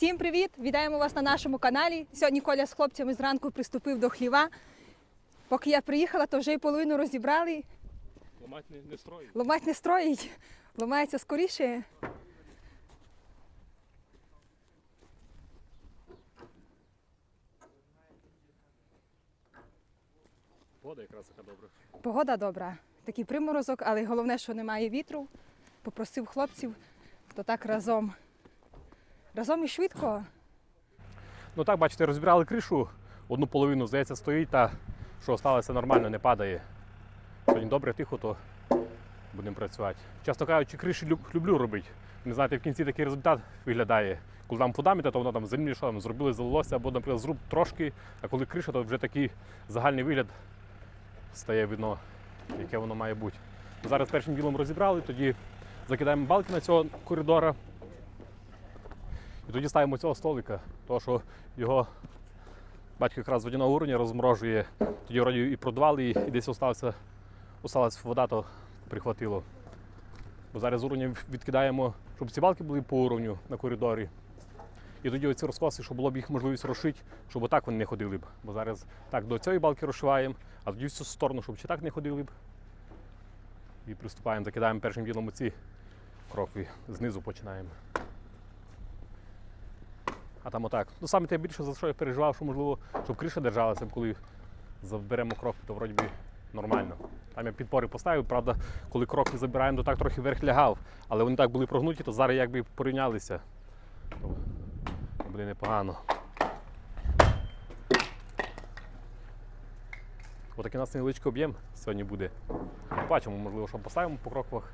Всім привіт! Вітаємо вас на нашому каналі. Сьогодні Коля з хлопцями зранку приступив до хліва. Поки я приїхала, то вже й половину розібрали. Ламати не, не строїть. Ломать не строїть, ламається скоріше. Вода якраз така добра. Погода добра, такий приморозок, але головне, що немає вітру. Попросив хлопців, то так разом. Разом і швидко. Ну так, бачите, розбирали кришу, одну половину, здається, стоїть, та що сталося нормально, не падає. Сьогодні добре, тихо, то будемо працювати. Часто кажучи, криші люб- люблю робити. Не знаєте, в кінці такий результат виглядає. Коли там фундамент, то воно там землі, що там зробили, залилося, або, наприклад, зруб трошки, а коли криша, то вже такий загальний вигляд стає видно, яке воно має бути. Зараз першим ділом розібрали, тоді закидаємо балки на цього коридора. І тоді ставимо цього столика, тому що його батько якраз з водяного уровня розморожує. Тоді вроді і продували, і десь остався, осталась вода, то прихватило. Бо зараз уровня відкидаємо, щоб ці балки були по уровню на коридорі. І тоді оці розкоси, щоб було б їх можливість розшити, щоб отак вони не ходили б. Бо зараз так до цієї балки розшиваємо, а тоді в цю сторону, щоб чи так не ходили б. І приступаємо, закидаємо першим ділом оці крокви, знизу починаємо. А там отак. Ну саме те більше за що я переживав, що можливо, щоб криша держалася, коли заберемо крок, то вроді би нормально. Там я підпори поставив, правда, коли кроки забираємо, то так трохи вверх лягав. Але вони так були прогнуті, то зараз якби порівнялися. Буде непогано. Отакий нас невеличкий об'єм сьогодні буде. Бачимо, можливо, що поставимо по кроквах,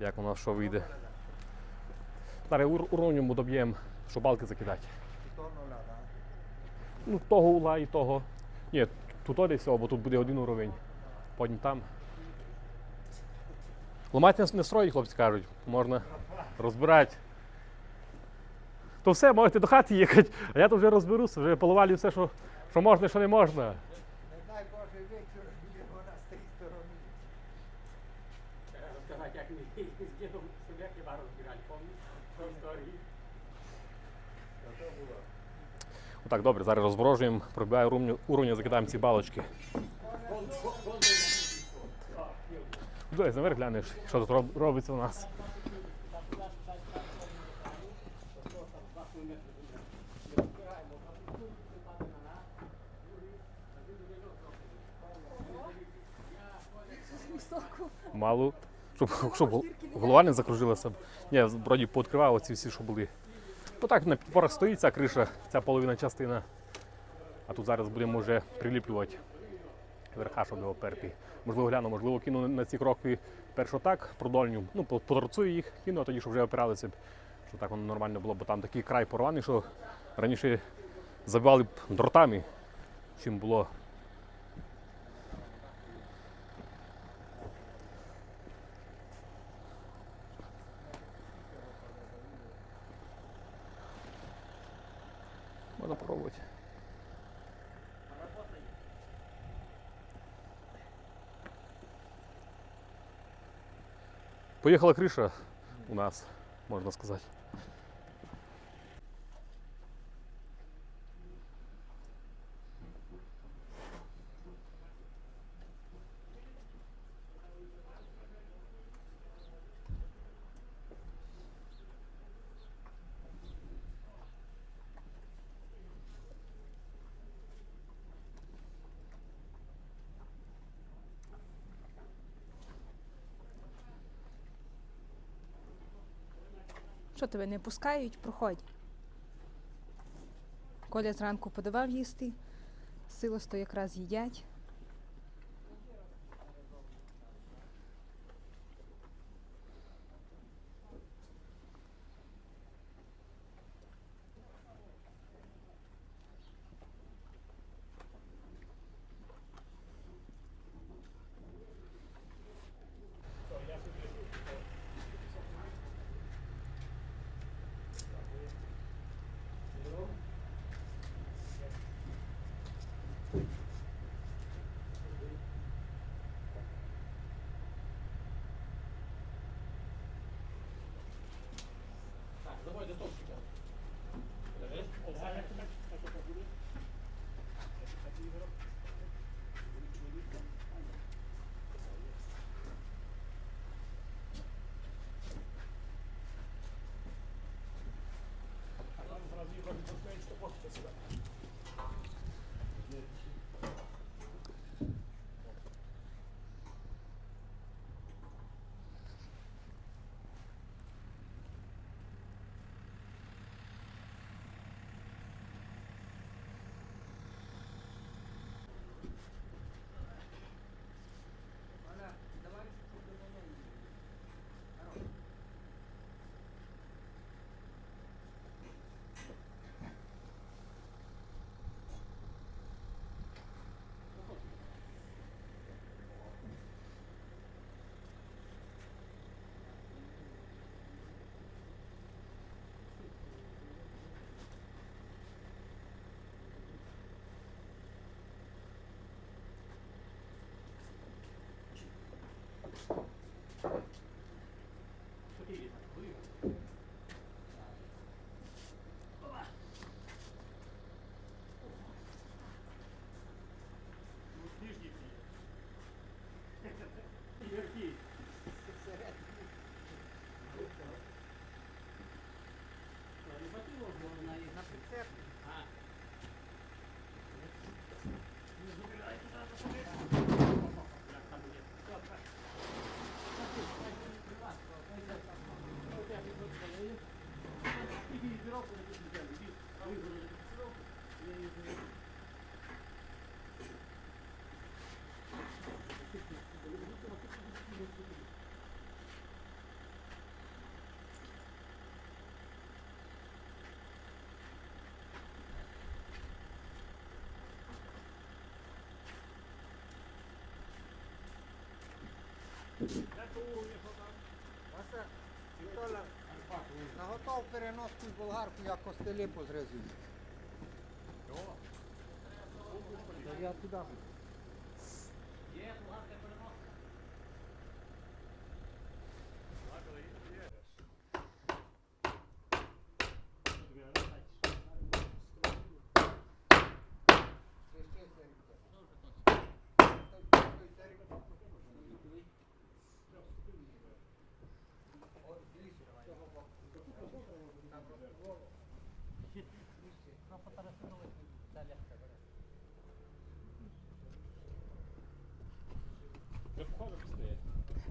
як у нас що вийде. Зараз ур- уровнем доб'ємо, щоб балки закидати. Ну, того угла і того. Ні, тут десь, бо тут буде один уровень. Потім там. Ламати не, строїть, хлопці кажуть. Можна розбирати. То все, можете до хати їхати, а я то вже розберуся, вже поливалі все, що, що можна і що не можна. Не дай Боже вечір його на з тій сторони. Розказати, як ми з дідом себе хіба розбирали, пам'ятаєш? Про історії. Отак, добре, зараз розморожуємо, пробиваю уровня, уровня, закидаємо ці балочки. Десь наверх глянеш, що тут робиться у нас. Мало, щоб, щоб гол- голова не закружилася. Ні, вроді пооткривав оці всі, що були. Ну так, на підпорах стоїть ця криша, ця половина частина. А тут зараз будемо вже приліплювати верха, щоб не оперти. Можливо, гляну, можливо, кину на ці крокви першу так, продольню, ну, поторцую їх, кину, а тоді, щоб вже опиралися, б, щоб так воно нормально було, бо там такий край порваний, що раніше забивали б дротами, чим було. Можна пробувати. Поїхала крыша у нас, можно сказати. Тебе не пускають, проходь. Коля зранку подавав їсти, силосто якраз їдять. Так, давай до топчика. Вася, Вітоля, наготов переноску з болгарку, я костелі позрезую. Я туди.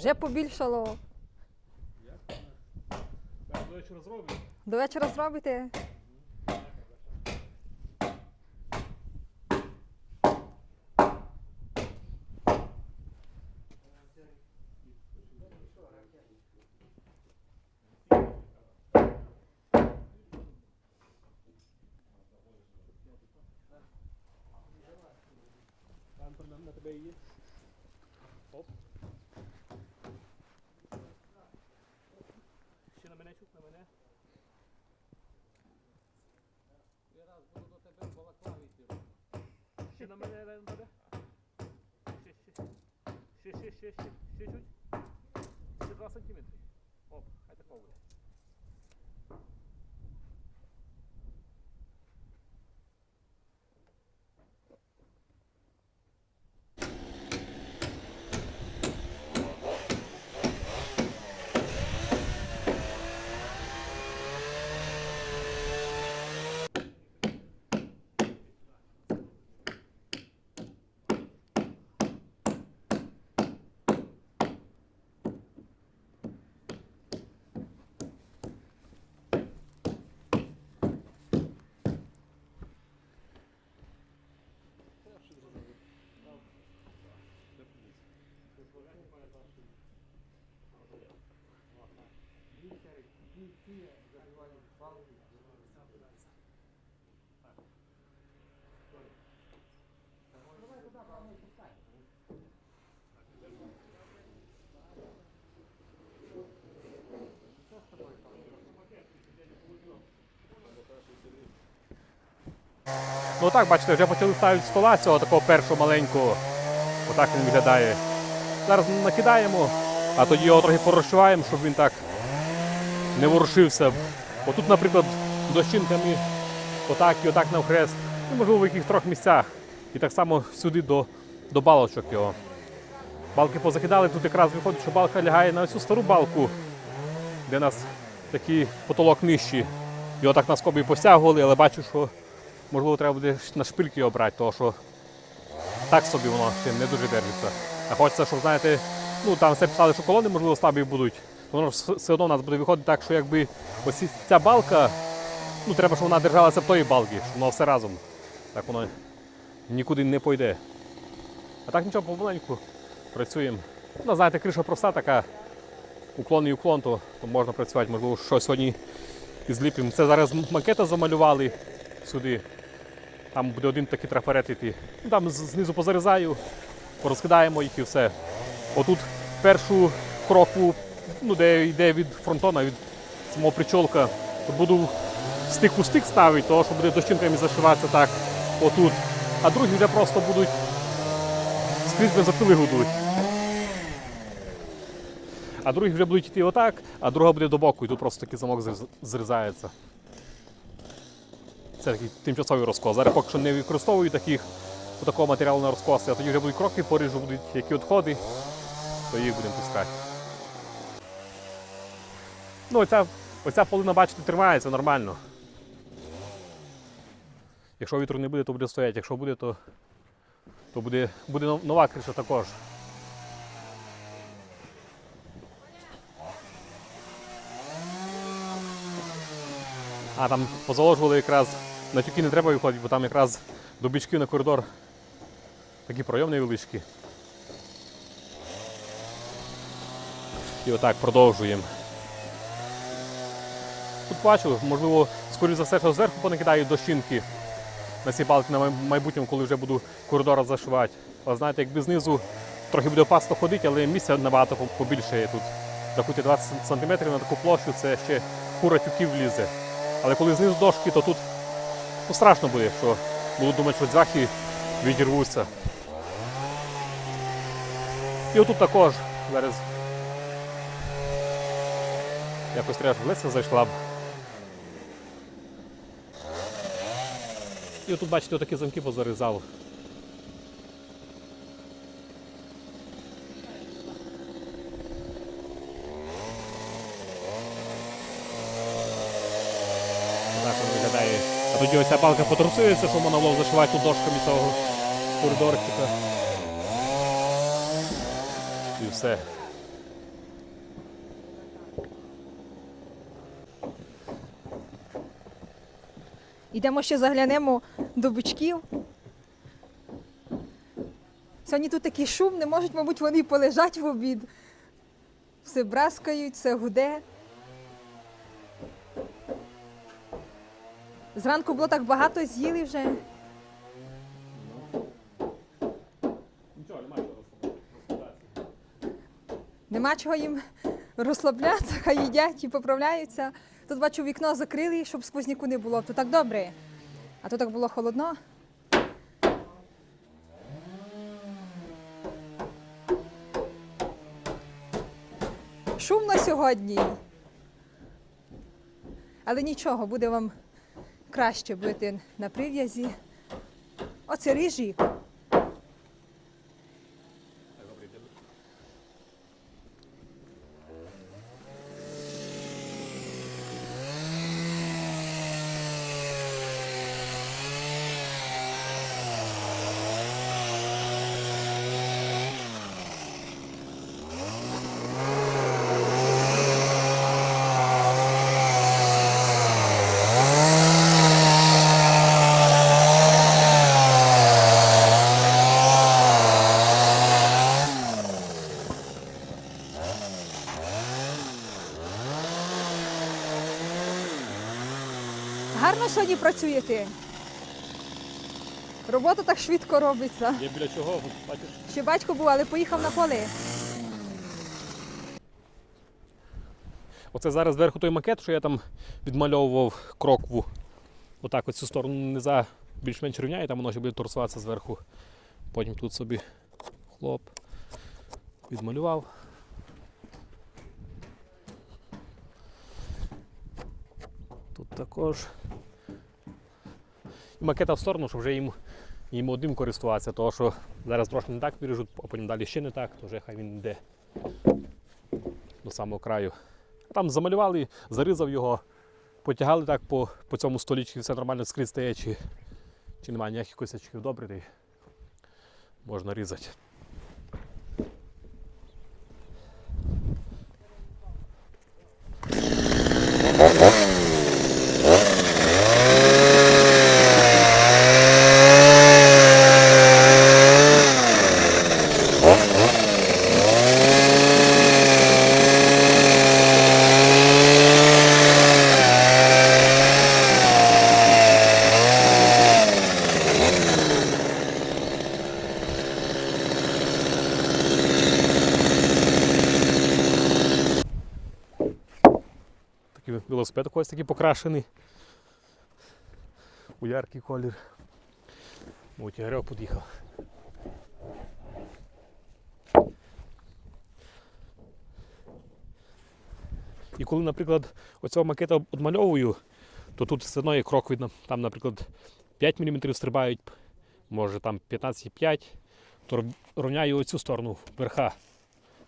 Вже побільшало. До вечора зроблю. До вечора зробите. На, тебе є. Ще на мене чук, на мене. Я раз буду до тебе в балаклаві йти. Ще на мене на тебе. Ще, ще. Ще, ще, ще, ще, ще чуть. Ще 2 сантиметри. Оп, хай так буде. Ну так, бачите, вже почали ставити стола цього такого першого маленького. Отак він виглядає. Зараз накидаємо, а тоді його трохи порозчуваємо, щоб він так не ворушився. Отут, наприклад, дощинками отак і отак навхрест. Ну, можливо, в яких трьох місцях. І так само сюди до, до балочок його. Балки позакидали, тут якраз виходить, що балка лягає на цю стару балку, де нас такий потолок нижчий. Його так на скобі постягували, але бачу, що можливо треба буде на шпильки його брати, тому що так собі воно ще не дуже держиться. А хочеться, щоб знаєте, ну там все писали, що колони можливо слабі будуть. Воно ж все- одно у нас буде виходити так, що якби ось ця балка, ну треба, щоб вона держалася в тої балки, щоб воно все разом. Так воно нікуди не пойде. А так нічого помаленьку працюємо. Ну, знаєте, криша проста така, уклон і уклон, то, то можна працювати, можливо, щось сьогодні і зліпимо. Це зараз макета замалювали сюди. Там буде один такий трафарет йти. Ну, там знизу позарізаю, порозкидаємо їх і все. Отут першу кроку, ну, де йде від фронтона, від самого причолка, то буду стик у стик ставити, того, що буде дощинками зашиватися так отут. А другі вже просто будуть скрізь бензопили гудуть. А другі вже будуть йти отак, а друга буде до боку, і тут просто такий замок зрізається. Це такий тимчасовий розкос. Зараз поки що не використовую таких, такого матеріалу на розкос, а тоді вже будуть кроки поріжу, будуть які відходи, то їх будемо пускати. Ну, оця, оця полина, бачите, тримається нормально. Якщо вітру не буде, то буде стояти. Якщо буде, то, то буде, буде нова криша також. А там позаложували якраз на тюки не треба виходити, бо там якраз до бічків на коридор такі пройом невеличкі. І отак продовжуємо. Тут бачу, можливо, скоріше за все, що зверху понакидають дощинки на ці балки на майбутньому, коли вже буду коридор зашивати. Але знаєте, якби знизу трохи буде опасно ходити, але місця набагато по- побільше є тут. Рахуйте 20 см на таку площу, це ще кура тюків влізе. Але коли знизу дошки, то тут ну, страшно буде, що буду думати, що цвяхи відірвуться. І отут також зараз якось треба, щоб Леся зайшла б. І отут, бачите, отакі замки позарізав. Так тоді оця балка потрусується, що можна було зашивати тут дошками цього коридорчика. І все. Йдемо ще заглянемо до бичків. Сьогодні тут такий шум, не можуть, мабуть, вони полежать в обід. Все браскають, все гуде. Зранку було так багато, з'їли вже. Нема чого їм розслаблятися, хай їдять і поправляються. Тут бачу, вікно закрили, щоб сквозняку не було, то так добре. А то так було холодно. Шумно сьогодні. Але нічого, буде вам краще бути на прив'язі. Оце ріжі. Сьогодні працюєте. Робота так швидко робиться. Є біля чого, бачиш? Ще батько був, але поїхав на поле. Оце зараз зверху той макет, що я там відмальовував крокву. Отак ось цю сторону низа більш-менш рівняє, там воно ще буде торсуватися зверху. Потім тут собі хлоп відмалював. Тут також. Макета в сторону, щоб вже їм, їм одним користуватися, тому що зараз трошки не так виріжуть, а потім далі ще не так, то вже хай він йде до самого краю. Там замалювали, зарізав його, потягали так по, по цьому столічці, все нормально скрізь стає, чи, чи немає ніяких косячків добре, можна різати. Велосипед ось такий покрашений. У яркий колір. Ось Ігорьок під'їхав. І коли, наприклад, оцього макета обмальовую, то тут все одно є крок видно. Там, наприклад, 5 мм стрибають, може там 15,5, то рівняю оцю сторону верха,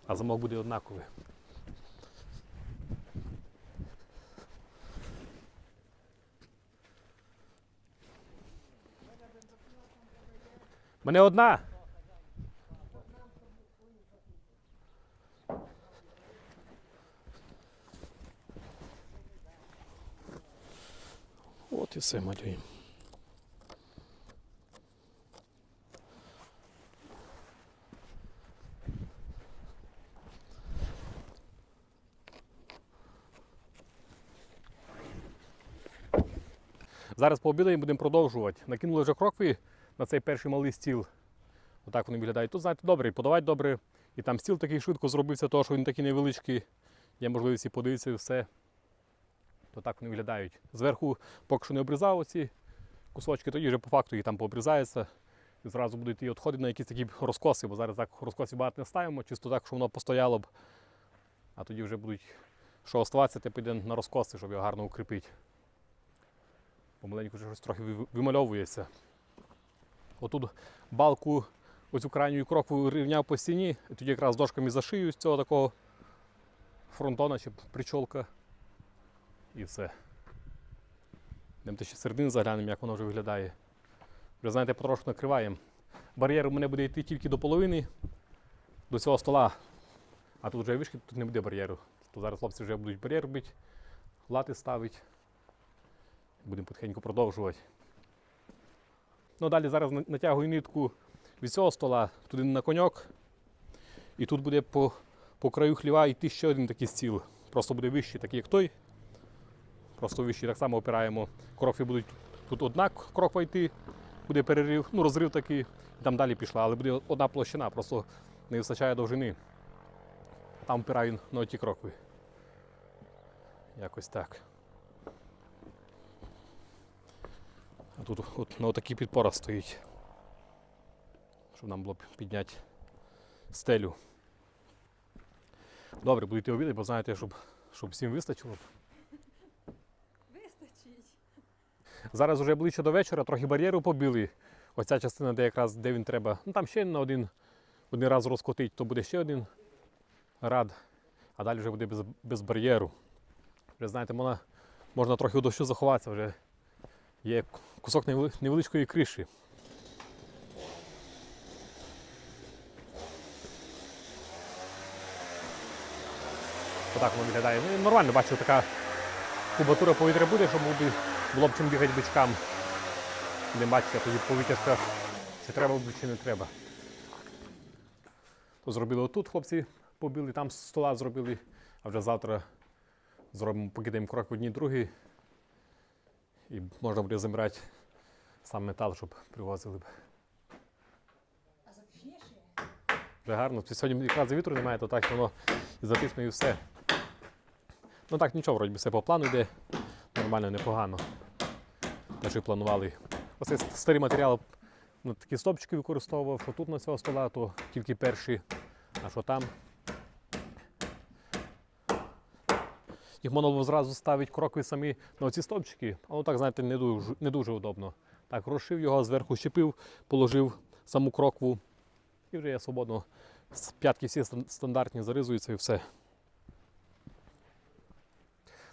а замок буде однаковий. Мене одна. От і все малюємо. Зараз пообідаємо будемо продовжувати. Накинули вже крокви на цей перший малий стіл. Отак вони виглядають. Тут, знаєте, добре, і подавати добре. І там стіл такий швидко зробився, тому що він такий невеличкий. Є можливість і подивитися і все. То так вони виглядають. Зверху поки що не обрізав оці кусочки, тоді вже по факту їх там пообрізається. І зразу будуть і відходи на якісь такі розкоси, бо зараз так розкосів багато не ставимо, чисто так, щоб воно постояло б. А тоді вже будуть, що оставатися, те піде на розкоси, щоб його гарно укріпити. Помаленьку вже щось трохи вимальовується. Отут балку, оцю крайню кроку рівняв по стіні, і тоді якраз дошками зашию з цього такого фронтона чи причолка. І все. Йдемо ще середини заглянемо, як воно вже виглядає. Вже знаєте, потрошку накриваємо. Бар'єр у мене буде йти тільки до половини, до цього стола. А тут вже вишки, тут не буде бар'єру. То зараз хлопці вже будуть бар'єр робити, лати ставити. Будемо потихеньку продовжувати. Ну, далі зараз натягую нитку від цього стола туди на коньок. І тут буде по, по краю хліва йти ще один такий стіл. Просто буде вищий, такий як той. Просто вищий так само опираємо. Крокви будуть тут одна кроква йти, буде перерив, ну розрив такий, і там далі пішла, але буде одна площина, просто не вистачає довжини. Там опираю на оті крокви. Якось так. А тут от на отакий підпора стоїть. Щоб нам було підняти стелю. Добре, будете обідати, бо знаєте, щоб, щоб всім вистачило. Вистачить. Зараз вже ближче до вечора, трохи бар'єру побили. Оця частина, де якраз де він треба. Ну там ще на один, один раз розкотить, то буде ще один рад, а далі вже буде без, без бар'єру. Вже знаєте, можна, можна трохи у дощу заховатися, вже є кусок невеличкої криші. Отак воно виглядає. Ну, нормально бачу, така кубатура повітря буде, щоб було б- чим бігати бичкам. Не бачите, тоді повітря скаже, чи треба буде, чи не треба. То зробили отут, хлопці побили, там стола зробили, а вже завтра зробимо, покидаємо крок в одній другій. І можна буде забирати сам метал, щоб привозили б. А затишніше? Вже гарно. Тобто Сьогодні якраз вітру немає, то так воно і затишно і все. Ну так, нічого, вроді все по плану йде. Нормально, непогано. Те, що і планували. Оце старий матеріал, ну, такі стопчики використовував, що тут на цього стола, то тільки перші, а що там. Їх можна було зразу ставити крокви самі на оці стовпчики, а ну так, знаєте, не дуже, не дуже удобно. Так, розшив його, зверху щепив, положив саму крокву, і вже я свободно. П'ятки всі стандартні заризуються і все.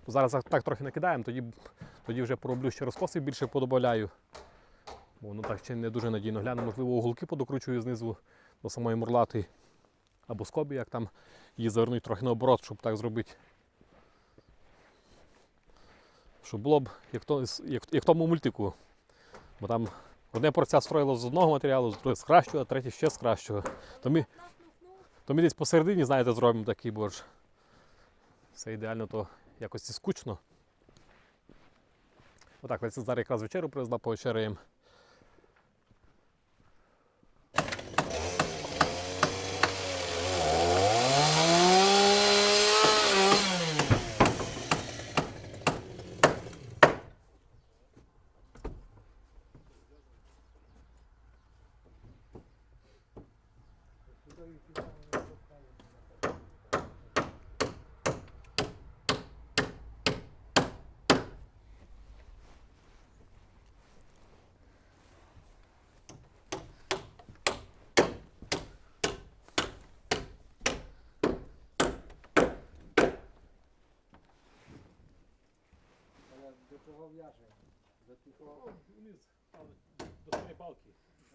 Ну, зараз так- трохи накидаємо, тоді, тоді вже пороблю ще розкоси більше подобавляю. Воно так ще не дуже надійно гляну. Можливо, уголки подокручую знизу до самої мурлати. Або скобі, як там її завернуть трохи наоборот, щоб так зробити. Щоб було б, як, то, як, як тому мультику. Бо там одне порця строїло з одного матеріалу, друге з кращого, а третє ще з кращого. То ми, то ми десь посередині, знаєте, зробимо такий борщ. Все ідеально, то якось і скучно. Отак, це зараз якраз вечерю привезла, повечеряємо. До чого в'яже? До тих До самої палки.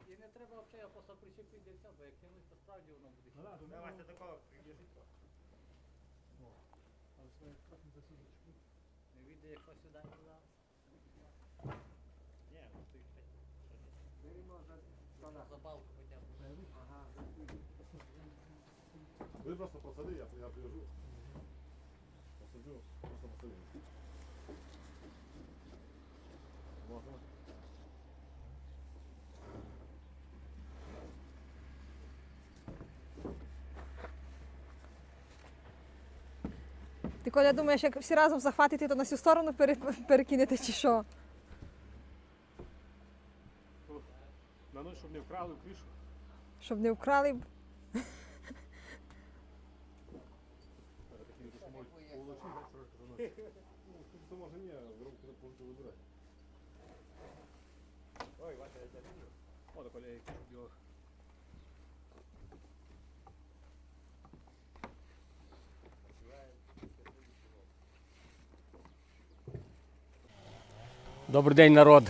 І не треба взагалі просто причепити все, бо як кинуть, то справді воно буде. Давайте такого прив'яжіть. Не вийде, якщо сюди не дав. Беремо за стола. За палку хоча б. Ага, Ви просто посади, я, я привяжу. Посаджу, просто посади. Можна? Коля думаєш, як всі разом захватити, то на цю сторону пере- перекинете чи що? На ніч, щоб не вкрали в кришу. Щоб не вкрали. То може ні, руку не повинні вибирати. Ой, бачите, я тебе вижу. О, так Оля, щоб його Добрий день, народ.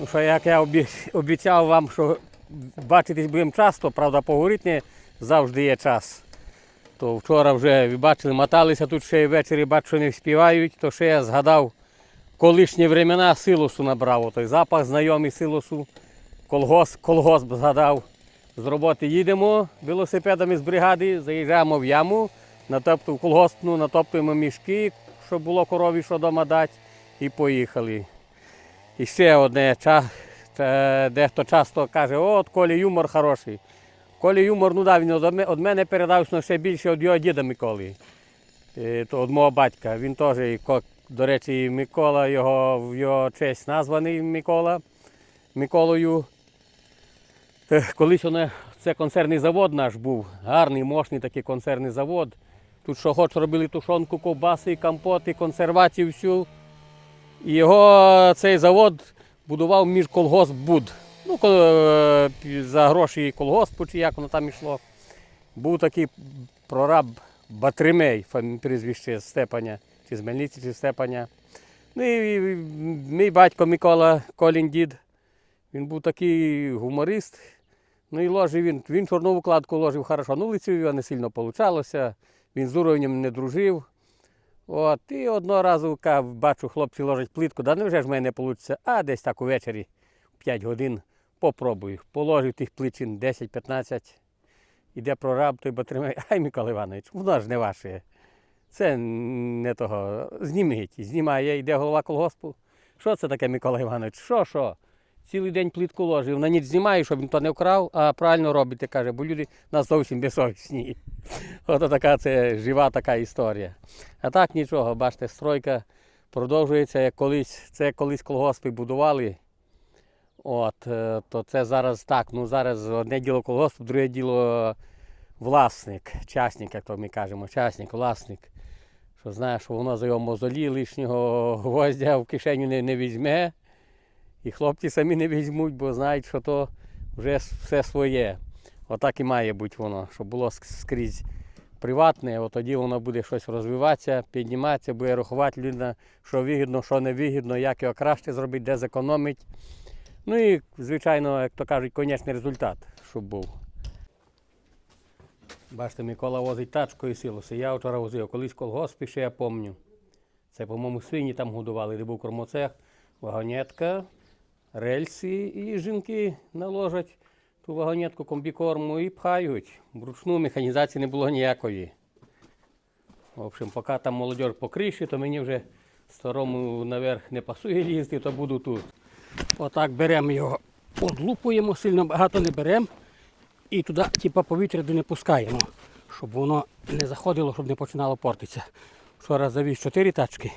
Ну що, як я обіцяв вам, що бачитись будемо часто, правда, поговорити не завжди є час. То вчора вже ви бачили, моталися тут ще й ввечері, бачу, що не співають, то ще я згадав колишні времена силосу набрав. Той запах знайомий силосу, колгосп, колгосп згадав. З роботи їдемо велосипедами з бригади, заїжджаємо в яму, натопту, в колгоспну, натоптуємо мішки, щоб було корові, що вдома дати, і поїхали. І ще одне, те- дехто часто каже, от Колі юмор хороший. Колі юмор, ну да, він від мене передав ну, ще більше від його діда Миколи. Е, То від мого батька. Він теж, до речі, Микола, його, в його честь названий Микола. Миколою. Е, Колись воно, це консервний завод наш був, гарний, мощний такий консервний завод. Тут що хоч робили тушонку, ковбаси, компоти, консервацію всю. Його цей завод будував між колгосп Буд. Ну, е, за гроші колгоспу, чи як воно там йшло. Був такий прораб Батримей, прізвище Степаня, чи з Мельниці, чи Степаня. Ну і мій батько Микола Колін дід. Він був такий гуморист. Ну і ложив він, він чорнову кладку ложив хорошо. Ну, лицю його не сильно получалося. Він з уровнем не дружив. От, і одного разу бачу, хлопці ложать плитку, да невже ж в мене не вийде? А десь так увечері, в 5 годин, попробую. Положив тих пличин 10-15. Іде прораб, той батримає, ай, Микола Іванович, воно ж не ваше. Це не того. Зніміть. Знімає, йде голова колгоспу. Що це таке, Микола Іванович? Що, що? Цілий день плитку ложив, на ніч знімаю, щоб він то не вкрав, а правильно робите, каже, бо люди нас зовсім безсовісні. Ото така це жива така історія. А так нічого, бачите, стройка продовжується, як колись, це колись колгоспи будували. От, е, то це зараз так. Ну зараз одне діло колгосп, друге діло власник, частник, як то ми кажемо, частник, власник. Що знає, що воно за його мозолі лишнього гвоздя в кишеню не, не візьме. І хлопці самі не візьмуть, бо знають, що то вже все своє. Отак і має бути воно, щоб було скрізь приватне, от тоді воно буде щось розвиватися, підніматися, буде рахувати людина, що вигідно, що не вигідно, як його краще зробити, де зекономить. Ну і, звичайно, як то кажуть, конечний результат, щоб був. Бачите, Микола возить тачку і силоси. Я вчора возив, колись колгоспі, ще я пам'ятаю. Це, по-моєму, свині там годували, де був кормоцех, вагонетка, рельси і жінки наложать ту вагонетку комбікорму і пхають. Вручну механізації не було ніякої. В общем, поки там молодь по криші, то мені вже старому наверх не пасує лізти, то буду тут. Отак беремо його, одлупуємо, сильно багато не беремо і туди типа, повітря не пускаємо, щоб воно не заходило, щоб не починало портитися. Вчора завіз 4 тачки.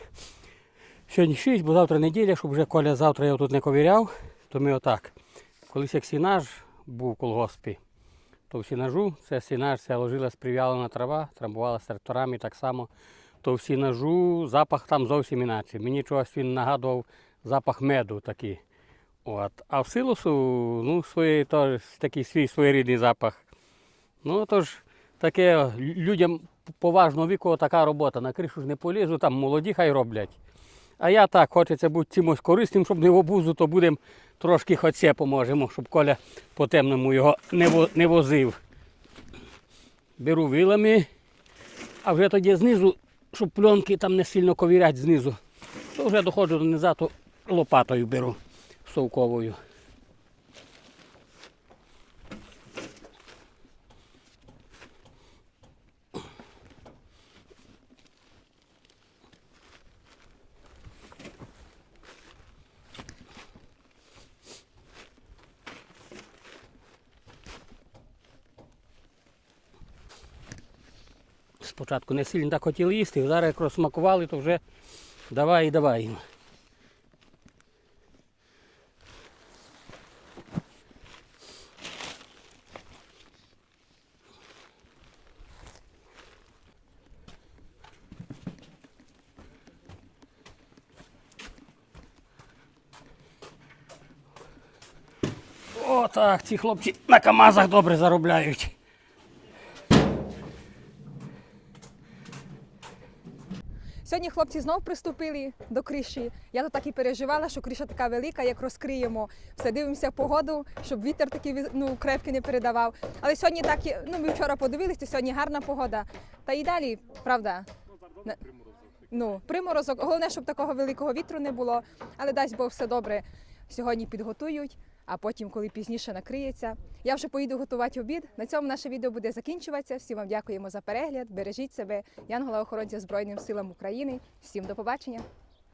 Сьогодні 6, бо завтра неділя, щоб вже Коля завтра я тут не ковіряв, то ми отак. Колись як сінаж був в колгоспі, то в сінажу це сінаж, це ложилась прив'ялена трава, трамбувала з тракторами так само. То в сінажу запах там зовсім інакше. Мені чогось він нагадував запах меду такий. От. А в силосу, ну, свої, теж такий свій своєрідний запах. Ну, тож таке людям поважного віку така робота. На кришу ж не полізу, там молоді хай роблять. А я так, хочеться бути чимось корисним, щоб не в обузу, то будемо трошки хоч це поможемо, щоб Коля по темному його не, во- не возив. Беру вилами, а вже тоді знизу, щоб пленки там не сильно ковірять знизу, то вже доходжу до низа, то лопатою беру совковою. Спочатку не сильно так хотіли їсти, зараз як розсмакували, то вже давай і давай їм. О, так, ці хлопці на КАМАЗах добре заробляють. Сьогодні хлопці знов приступили до криші. Я то так і переживала, що криша така велика, як розкриємо. Все дивимося погоду, щоб вітер такий ну, крепкий не передавав. Але сьогодні так, ну ми вчора подивилися, сьогодні гарна погода. Та і далі, правда. Ну, приморозок. Головне, щоб такого великого вітру не було. Але дасть Бог все добре. Сьогодні підготують, а потім, коли пізніше накриється. Я вже поїду готувати обід. На цьому наше відео буде закінчуватися. Всім вам дякуємо за перегляд. Бережіть себе. Янгола охоронця Збройним силам України. Всім до побачення.